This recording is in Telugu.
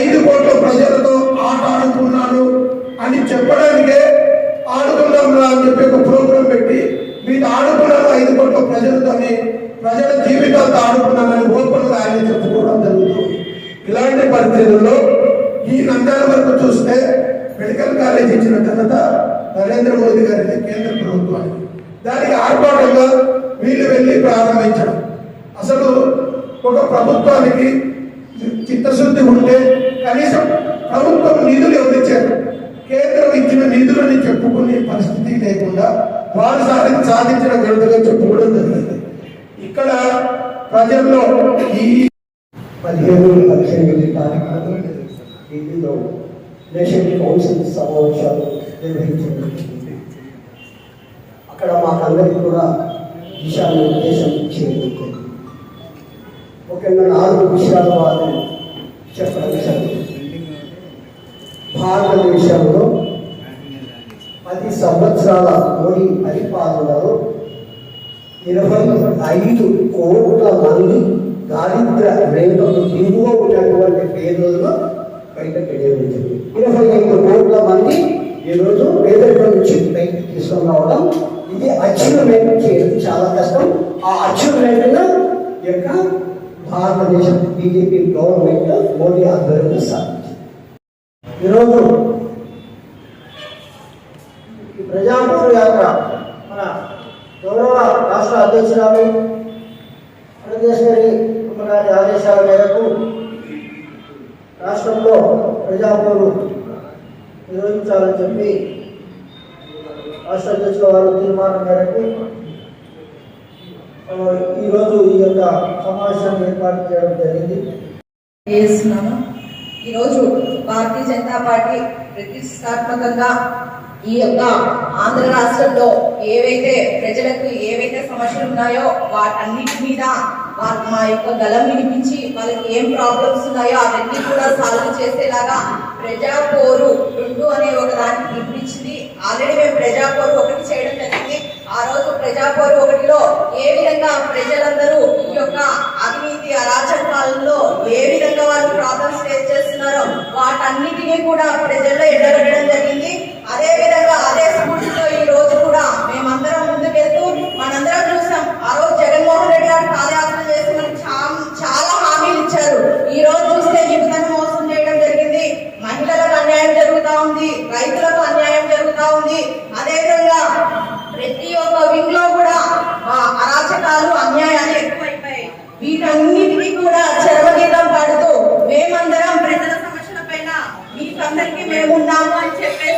ఐదు కోట్ల ప్రజలతో ఆట ఆడుకున్నాను అని చెప్పడానికే ఆడుకుందాంరా అని చెప్పి ఒక ప్రోగ్రాం పెట్టి మీరు ఆడుకున్నాను ఐదు కోట్ల ప్రజలతోని ప్రజల జీవితాలతో ఆడుకున్నానని ఓపెన్గా ఆయన చెప్పుకోవడం జరుగుతుంది. ఇలాంటి పరిస్థితుల్లో ఈ నందాల వరకు చూస్తే మెడికల్ కాలేజ్ ఇచ్చిన ఘనత నరేంద్ర మోదీ గారికి కేంద్ర ప్రభుత్వానికి. దానికి ఆర్భాటంగా వీళ్ళు వెళ్ళి ప్రారంభించడం. అసలు ఒక ప్రభుత్వానికి చిత్తశుద్ధి ఉంటే కనీసం ప్రభుత్వం నిధులు ఎవరిచ్చారు? కేంద్రం ఇచ్చిన నిధులని చెప్పుకునే పరిస్థితి లేకుండా వారు సాధి సాధించిన గడుపుగా చెప్పుకోవడం జరిగింది. ఇక్కడ ప్రజల్లో ఈ పదిహేను పద్దెనిమిది తారీఖున ఢిల్లీలో నేషనల్ కౌన్సిల్ సమావేశాలు నిర్వహించడం అక్కడ మాకందరికి కూడా దిశానిర్దేశం చేయడం జరిగింది. ముఖ్యంగా నాలుగు విషయాలు వారు చెప్పడం భారతదేశంలో పది సంవత్సరాల మోడీ పరిపాలనలో ఇరవై ఐదు కోట్ల మంది దారిద్ర రేఖకు దిగువ ఉన్నటువంటి పేదలను బయటకు వెళ్ళించింది ఇరవై ఐదు కోట్ల మంది ఈరోజు పేదరిక నుంచి బయటకు తీసుకొని రావడం ఇది అచీవ్మెంట్ చేయడం చాలా కష్టం. ఆ అచీవ్మెంట్ యొక్క భారతదేశ బీజేపీ గవర్నమెంట్ మోడీ ఆధ్వర్యంలో సాధించింది ఈరోజు ఈ ప్రజాపూర్ యాత్ర మన గౌరవ రాష్ట్ర అధ్యక్షురాలు పురంధేశ్వరి గారి ఆదేశాల మేరకు రాష్ట్రంలో ప్రజాపూరు నిర్వహించాలని చెప్పి రాష్ట్ర అధ్యక్షుల వారు తీర్మానం మేరకు ఆ, సమావేశం ఈ ఏర్పాటు చేయడం జరిగింది. ఈరోజు భారతీయ జనతా పార్టీ ప్రతిష్టాత్మకంగా ఈ యొక్క ఆంధ్ర రాష్ట్రంలో ఏవైతే ప్రజలకు ఏవైతే సమస్యలు ఉన్నాయో వాటన్నిటి మీద మా యొక్క గలం వినిపించి వాళ్ళకి ఏం ప్రాబ్లమ్స్ ఉన్నాయో అవన్నీ కూడా సాల్వ్ చేసేలాగా ప్రజా పోరు రెండు అనే ఒక దానికి పిలిపించింది ఆల్రెడీ మేము ప్రజా పోరు ఒకటి చేయడం జరిగింది. ఆ రోజు ప్రజా పోరు ఒకటిలో ఏ విధంగా ప్రజలందరూ అరాచకాలలో ఏ విధంగా వాళ్ళు ప్రాబ్లమ్స్ ఫేస్ చేస్తున్నారో వాటన్నిటినీ కూడా ప్రజల్లో వీటన్నిటికీ కూడా చరమగీతం పాడుతూ మేమందరం ప్రజల సమస్యల పైన మీకందరికీ మేమున్నాము అని చెప్పేసి